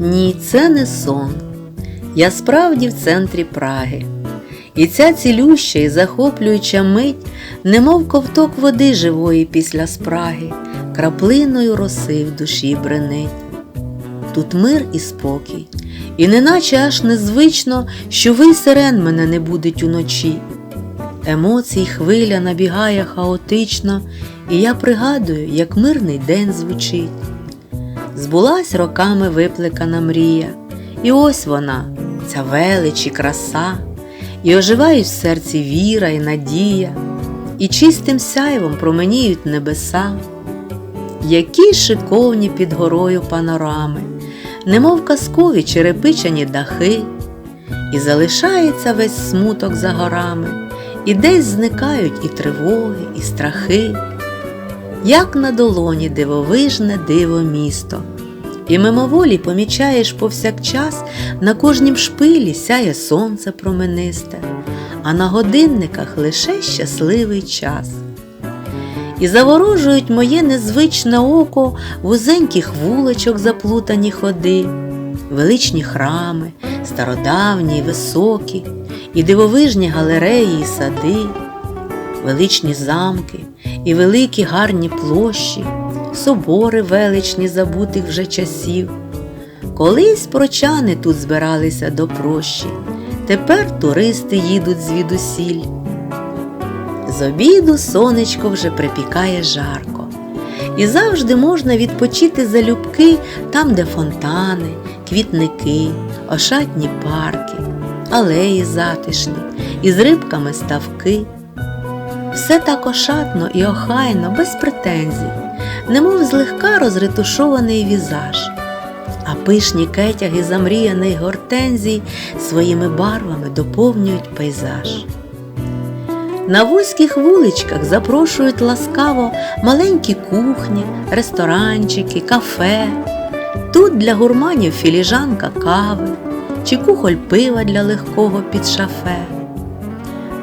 Ні, це не сон. Я справді в центрі Праги. І ця цілюща і захоплююча мить, немов ковток води живої після спраги, краплиною роси в душі бренить. Тут мир і спокій, і неначе аж незвично, що вий сирен мене не будить уночі. Емоцій хвиля набігає хаотично, і я пригадую, як мирний день звучить. Збулась роками виплекана мрія, і ось вона, ця велич і краса, і оживають в серці віра і надія, і чистим сяйвом променіють небеса, які шиковні під горою панорами, немов казкові черепичені дахи, і залишається весь смуток за горами, і десь зникають і тривоги, і страхи як на долоні дивовижне диво місто. І мимоволі помічаєш повсякчас на кожнім шпилі сяє сонце променисте, а на годинниках лише щасливий час. І заворожують моє незвичне око вузеньких вуличок заплутані ходи, величні храми, стародавні й високі, і дивовижні галереї і сади, величні замки і великі гарні площі, собори величні забутих вже часів. Колись прочани тут збиралися до прощі, тепер туристи їдуть звідусіль. З обіду сонечко вже припікає жарко, і завжди можна відпочити залюбки там, де фонтани, квітники, ошатні парки, алеї затишні, і з рибками ставки. Все так ошатно і охайно, без претензій, немов злегка розретушований візаж, а пишні кетяги замріяний гортензій своїми барвами доповнюють пейзаж. На вузьких вуличках запрошують ласкаво маленькі кухні, ресторанчики, кафе. Тут для гурманів філіжанка кави чи кухоль пива для легкого під шафе.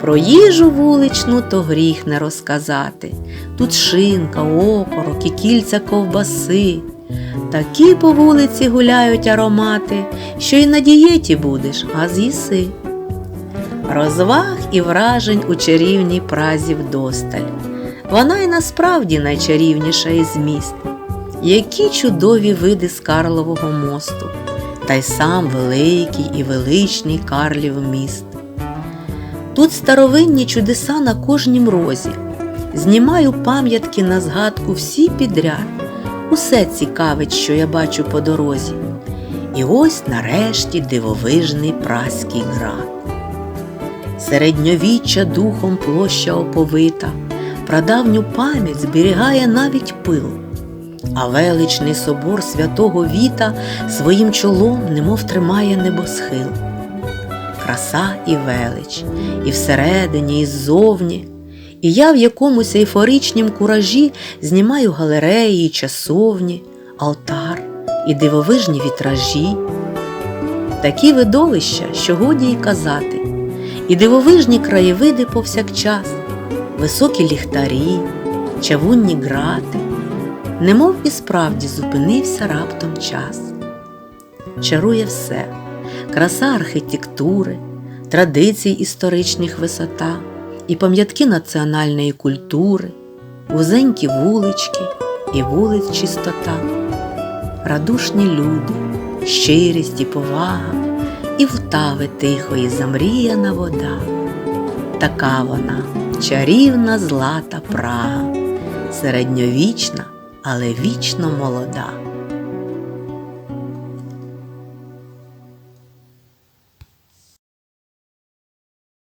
Про їжу вуличну то гріх не розказати. Тут шинка, окорок і кільця ковбаси. Такі по вулиці гуляють аромати, що й на дієті будеш, а з'їси. Розваг і вражень у чарівній празі вдосталь. Вона й насправді найчарівніша із міст. Які чудові види з Карлового мосту, та й сам великий і величний Карлів міст. Тут старовинні чудеса на кожнім розі. Знімаю пам'ятки на згадку всі підряд. Усе цікавить, що я бачу по дорозі. І ось нарешті дивовижний праський град. Середньовіччя духом площа оповита, прадавню пам'ять зберігає навіть пил, а величний собор святого Віта своїм чолом немов тримає небосхил краса і велич, і всередині, і ззовні. І я в якомусь ейфоричнім куражі знімаю галереї, і часовні, алтар і дивовижні вітражі. Такі видовища, що годі й казати, і дивовижні краєвиди повсякчас, високі ліхтарі, чавунні грати, немов і справді зупинився раптом час. Чарує все краса архітектури, традицій історичних висота і пам'ятки національної культури, вузенькі вулички і вулиць чистота, радушні люди, щирість і повага, і втави тихої замріяна вода. Така вона чарівна злата Прага, середньовічна, але вічно молода.